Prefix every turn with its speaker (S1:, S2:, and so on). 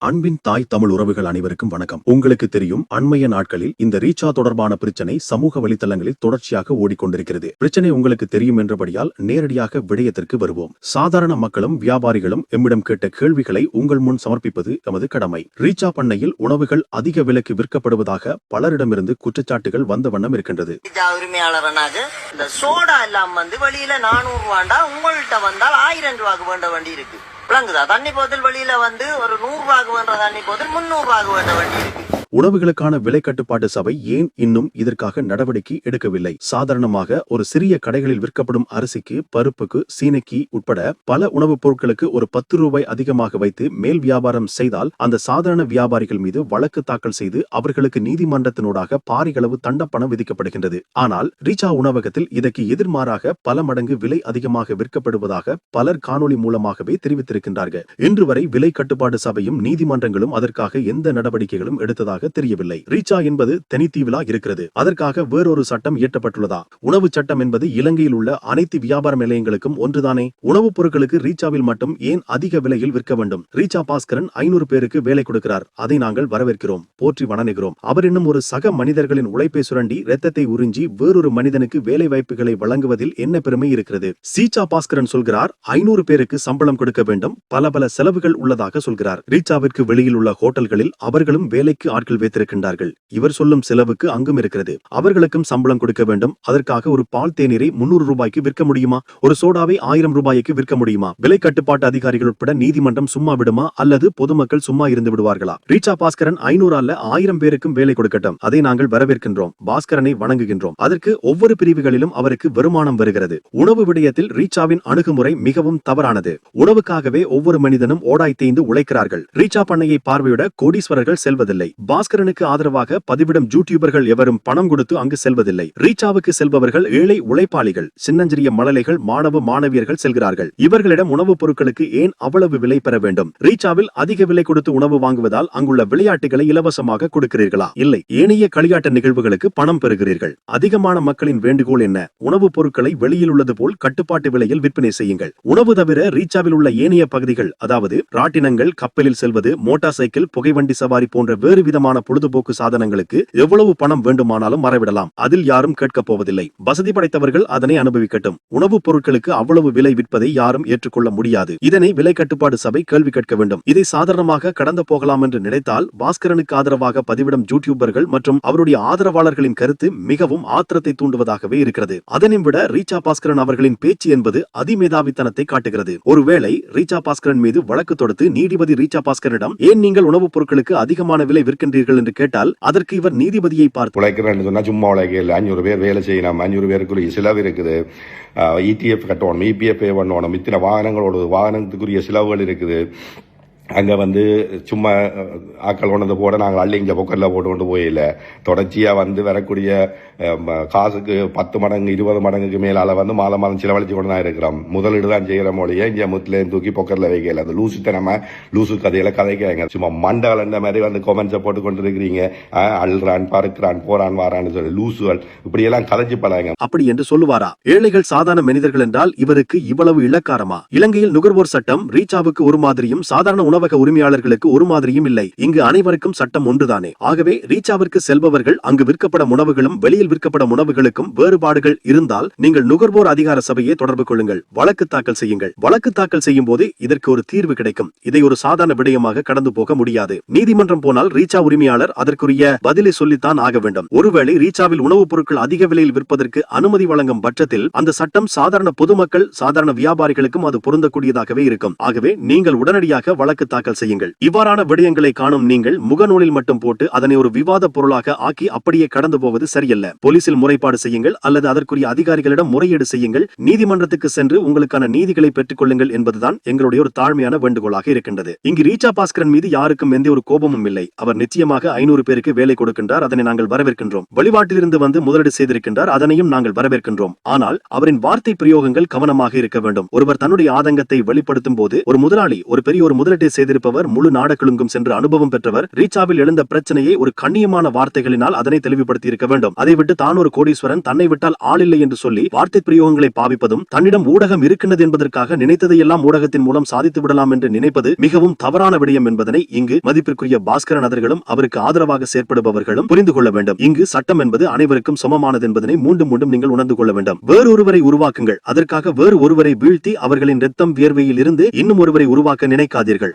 S1: அன்பின் தாய் தமிழ் உறவுகள் அனைவருக்கும் வணக்கம். உங்களுக்கு தெரியும் அண்மைய நாட்களில் இந்த ரீச்சா தொடர்பான பிரச்சனை சமூக வலைத்தளங்களில் தொடர்ச்சியாக ஓடிக்கொண்டிருக்கிறது. பிரச்சனை உங்களுக்கு தெரியும் என்றபடியால் நேரடியாக விடயத்திற்கு வருவோம். சாதாரண மக்களும் வியாபாரிகளும் எம்மிடம் கேட்ட கேள்விகளை உங்கள் முன் சமர்ப்பிப்பது எமது கடமை. ரீச்சா பண்ணையில் உணவுகள் அதிக விலைக்கு விற்கப்படுவதாக பலரிடமிருந்து குற்றச்சாட்டுகள் வந்த வண்ணம் இருக்கின்றது.
S2: இந்த சோடா எல்லாம் வந்து வெளியில நானூறு ரூபாண்டா உங்கள்கிட்ட வந்தால் ஆயிரம் ரூபாய்க்கு வேண்ட வண்டி இருக்கு. விளங்குதா? தண்ணி போதில் வெளியில வந்து ஒரு நூறு ரூபாய்க்கு வேண்ட தண்ணி போதில் முந்நூறு ரூபாய்க்கு வேண்ட வண்டி இருக்கு.
S1: உணவுகளுக்கான விலை கட்டுப்பாட்டு சபை ஏன் இன்னும் இதற்காக நடவடிக்கை எடுக்கவில்லை? சாதாரணமாக ஒரு சிறிய கடைகளில் விற்கப்படும் அரிசிக்கு பருப்புக்கு சீனைக்கு உட்பட பல உணவுப் பொருட்களுக்கு ஒரு பத்து ரூபாய் அதிகமாக வைத்து மேல் வியாபாரம் செய்தால் அந்த சாதாரண வியாபாரிகள் மீது வழக்கு தாக்கல் செய்து அவர்களுக்கு நீதிமன்றத்தினூடாக பாரிகளவு தண்டப்பணம் விதிக்கப்படுகின்றது. ஆனால் ரீச்சா உணவகத்தில் இதற்கு எதிர்மாறாக பல மடங்கு விலை அதிகமாக விற்கப்படுவதாக பலர் காணொளி மூலமாகவே தெரிவித்திருக்கின்றார்கள். இன்று வரை விலை கட்டுப்பாடு சபையும் நீதிமன்றங்களும் அதற்காக எந்த நடவடிக்கைகளும் எடுத்ததாக தெரியவில்லை. ரீச்சா என்பது தனித்தீவிலா இருக்கிறது. அதற்காக வேறொரு சட்டம் இயற்றப்பட்டுள்ளதா? உணவு சட்டம் என்பது இலங்கையில் உள்ள அனைத்து வியாபார நிலையங்களுக்கும் ஒன்றுதானே? உணவுப் பொருட்களுக்கு ரீச்சாவில் மட்டும் ஏன் அதிக விலையில் விற்க வேண்டும்? ரீச்சா பாஸ்கரன் ஐநூறு பேருக்கு வேலை கொடுக்கிறார். அதை நாங்கள் வரவேற்கிறோம். போற்றி வணங்குகிறோம். அவர் இன்னும் ஒரு சக மனிதர்களின் உழைப்பை சுரண்டி ரத்தத்தை உறிஞ்சி வேறொரு மனிதனுக்கு வேலை வாய்ப்புகளை வழங்குவதில் என்ன பெருமை இருக்கிறது? சீச்சா பாஸ்கரன் சொல்கிறார் ஐநூறு பேருக்கு சம்பளம் கொடுக்க வேண்டும். பல பல செலவுகள் உள்ளதாக சொல்கிறார். ரீச்சாவிற்கு வெளியில் உள்ள ஹோட்டல்களில் அவர்களும் வேலைக்கு ஆட்கள் வைத்திருக்கின்றார்கள். இவர் சொல்லும் செலவுக்கு அங்கும் இருக்கிறது. அவர்களுக்கும் சம்பளம் கொடுக்க வேண்டும். அதற்காக ஒரு பால் தேநீரை முன்னூறு ரூபாய்க்கு விற்க முடியுமா? ஒரு சோடாவை ஆயிரம் ரூபாய்க்கு விற்க முடியுமா? விலை கட்டுப்பாட்டு அதிகாரிகள் உட்பட நீதிமன்றம் சும்மா விடுமா? அல்லது பொதுமக்கள் சும்மா இருந்து விடுவார்களா? ரீச்சா பாஸ்கரன் ஐநூறு அல்ல ஆயிரம் பேருக்கும் வேலை கொடுக்கட்டும். அதை நாங்கள் வரவேற்கின்றோம். பாஸ்கரனை வணங்குகின்றோம். அதற்கு ஒவ்வொரு பிரிவுகளிலும் அவருக்கு வருமானம் வருகிறது. உணவு விடயத்தில் ரீச்சாவின் அணுகுமுறை மிகவும் தவறானது. உணவுக்காகவே ஒவ்வொரு மனிதனும் ஓடாய் தேய்ந்து உழைக்கிறார்கள். ரீச்சா பண்ணையை பார்வையிட கோடீஸ்வரர்கள் செல்வதில்லை. பாஸ்கரனுக்கு ஆதரவாக பதிவிடும் யூடியூபர்கள் எவரும் பணம் கொடுத்து அங்கு செல்வதில்லை. ரீச்சாவுக்கு செல்பவர்கள் ஏழை உழைப்பாளிகள் சின்னஞ்சிறிய மழலைகள் மாணவ மாணவியர்கள் செல்கிறார்கள். இவர்களிடம் உணவுப் பொருட்களுக்கு ஏன் அவ்வளவு விலை பெற வேண்டும்? ரீச்சாவில் அதிக விலை கொடுத்து உணவு வாங்குவதால் அங்குள்ள விளையாட்டுகளை இலவசமாக கொடுக்கிறீர்களா? இல்லை. ஏனைய களியாட்ட நிகழ்வுகளுக்கு பணம் பெறுகிறீர்கள். அதிகமான மக்களின் வேண்டுகோள் என்ன? உணவுப் பொருட்களை வெளியில் உள்ளது போல் கட்டுப்பாட்டு விலையில் விற்பனை செய்யுங்கள். உணவு தவிர ரீச்சாவில் உள்ள ஏனைய பகுதிகள் அதாவது ராட்டினங்கள் கப்பலில் செல்வது மோட்டார் சைக்கிள் புகைவண்டி சவாரி போன்ற வேறு விதமான பொழுதுபோக்கு சாதனங்களுக்கு எவ்வளவு பணம் வேண்டுமானாலும் மறவிடலாம். அதில் யாரும் கேட்கப் போவதில்லை. வசதி படைத்தவர்கள் அதனை அனுபவிக்கட்டும். உணவுப் பொருட்களுக்கு அவ்வளவு விலை விற்பதை யாரும் ஏற்றுக்கொள்ள முடியாது. இதனை விலை கட்டுப்பாடு சபை கேள்வி கேட்க வேண்டும். இதை சாதாரணமாக கடந்து போகலாம் என்று நினைத்தால் பாஸ்கரனுக்கு ஆதரவாக பதிவிடும் யூடியூபர்கள் மற்றும் அவருடைய ஆதரவாளர்களின் கருத்து மிகவும் ஆத்திரத்தை தூண்டுவதாகவே இருக்கிறது. அதனை விட ரீச்சா பாஸ்கரன் அவர்களின் பேச்சு என்பது அதிமேதாவித்தனத்தை காட்டுகிறது. ஒருவேளை ரீச்சா பாஸ்கரன் மீது வழக்கு தொடுத்து நீதிபதி ரீச்சா பாஸ்கரிடம் ஏன் நீங்கள் உணவுப் பொருட்களுக்கு அதிகமான விலை விற்கின்ற விற்கின்றீர்கள் என்று கேட்டால் அதற்கு இவர் நீதிபதியை பார்த்து
S3: உழைக்கிறேன் சொன்னா சும்மா உழைக்கல அஞ்சூறு பேர் வேலை செய்யலாம். அஞ்சூறு பேருக்குரிய செலவு இருக்குது. இடிஎஃப் கட்டணும் இபிஎஃப் பே பண்ணணும் இத்தனை வாகனங்களோட வாகனத்துக்குரிய செலவுகள் இருக்குது. அங்கே வந்து சும்மா ஆக்கள் ஆட்கள் கொண்டு வந்து போட நாங்கள் அள்ளி இங்கே பொக்கரில் போட்டு கொண்டு போயில தொடர்ச்சியாக வந்து வரக்கூடிய காசுக்கு பத்து மடங்கு இருபது மடங்குக்கு மேலால் வந்து மாதம் மாதம் செலவழிச்சு கொண்டு தான் இருக்கிறோம். முதலீடு தான் செய்கிற மொழியை இங்கே முத்துலேயும் தூக்கி பொக்கரில் வைக்கல. அந்த லூசு தனமா லூசு கதையில கதைக்காங்க சும்மா மண்டகள் இந்த மாதிரி வந்து கொமெண்ட்ஸை போட்டு கொண்டு இருக்கிறீங்க அழுறான் பறக்கிறான் போறான் வாரான்னு சொல்லி லூசுகள். இப்படியெல்லாம் கதைச்சு பழங்க
S1: அப்படி என்று சொல்லுவாரா? ஏழைகள் சாதாரண மனிதர்கள் என்றால் இவருக்கு இவ்வளவு இலக்காரமா இலங்கையில் நுகர்வோர் சட்டம் ரீச்சாவுக்கு ஒரு மாதிரியும் சாதாரண உணவக உரிமையாளர்களுக்கு ஒரு மாதிரியும் இல்லை. இங்கு அனைவருக்கும் சட்டம் ஒன்றுதானே. ஆகவே ரீச்சாவிற்கு செல்பவர்கள் அங்கு விற்கப்படும் உணவுகளும் வெளியில் விற்கப்படும் உணவுகளுக்கும் வேறுபாடுகள் இருந்தால் நீங்கள் நுகர்வோர் அதிகார சபையை தொடர்பு கொள்ளுங்கள். வழக்கு தாக்கல் செய்யுங்கள். வழக்கு தாக்கல் செய்யும் போது இதற்கு ஒரு தீர்வு கிடைக்கும். இதை ஒரு சாதாரண விடயமாக கடந்து போக முடியாது. நீதிமன்றம் போனால் ரீச்சா உரிமையாளர் அதற்குரிய பதிலை சொல்லித்தான் ஆக வேண்டும். ஒருவேளை ரீச்சாவில் உணவுப் பொருட்கள் அதிக விலையில் விற்பதற்கு அனுமதி வழங்கும் பட்சத்தில் அந்த சட்டம் சாதாரண பொதுமக்கள் சாதாரண வியாபாரிகளுக்கும் அது பொருந்தக்கூடியதாகவே இருக்கும். ஆகவே நீங்கள் உடனடியாக வழக்கு தாக்கல் செய்யுங்கள். இவ்வாறான விடயங்களை காணும் நீங்கள் முகநூலில் மட்டும் போட்டு அதனை ஒரு விவாத பொருளாக ஆக்கி அப்படியே கடந்து போவது சரியல்ல. போலீசில் முறைப்பாடு செய்யுங்கள் அல்லது அதற்குரிய அதிகாரிகளிடம் முறையீடு செய்யுங்கள். நீதிமன்றத்துக்கு சென்று உங்களுக்கான நீதிகளை பெற்றுக் கொள்ளுங்கள் என்பதுதான் எங்களுடைய ஒரு தாழ்மையான வேண்டுகோளாக இருக்கின்றது. இங்கு ரீச்சா பாஸ்கரன் மீது யாருக்கும் எந்த ஒரு கோபமும் இல்லை. அவர் நிச்சயமாக ஐநூறு பேருக்கு வேலை கொடுக்கின்றார். அதனை நாங்கள் வரவேற்கின்றோம். வெளிநாட்டிலிருந்து வந்து முதலீடு செய்திருக்கின்றார். அதனையும் நாங்கள் வரவேற்கின்றோம். ஆனால் அவரின் வார்த்தை பிரயோகங்கள் கவனமாக இருக்க வேண்டும். ஒருவர் தன்னுடைய ஆதங்கத்தை வெளிப்படுத்தும் போது ஒரு முதலாளி ஒரு பெரிய ஒரு முதலீட்டை செய்திருப்பவர் முழு நாடகளுங்கும் சென்று அனுபவம் பெற்றவர் ரீச்சாவில் எழுந்த பிரச்சனையை ஒரு கண்ணியமான வார்த்தைகளினால் அதனை தெளிவுபடுத்தி இருக்க வேண்டும். அதை விட்டு தான் ஒரு கோடீஸ்வரன் தன்னை விட்டால் ஆளில்லை என்று சொல்லி வார்த்தை பிரயோகங்களை பாவிப்பதும் தன்னிடம் ஊடகம் இருக்கின்றது என்பதற்காக நினைத்ததையெல்லாம் ஊடகத்தின் மூலம் சாதித்து விடலாம் என்று நினைப்பது மிகவும் தவறான விடயம் என்பதனை இங்கு மதிப்பிற்குரிய பாஸ்கரன் அவர்களும் அவருக்கு ஆதரவாக செயற்படுபவர்களும் புரிந்து கொள்ள வேண்டும். இங்கு சட்டம் என்பது அனைவருக்கும் சமமானது என்பதனை மீண்டும் மீண்டும் நீங்கள் உணர்ந்து கொள்ள வேண்டும். வேறொருவரை உருவாக்குங்கள். அதற்காக வேறு ஒருவரை வீழ்த்தி அவர்களின் ரத்தம் வியர்வையில் இருந்து இன்னும் ஒருவரை உருவாக்க நினைக்காதீர்கள்.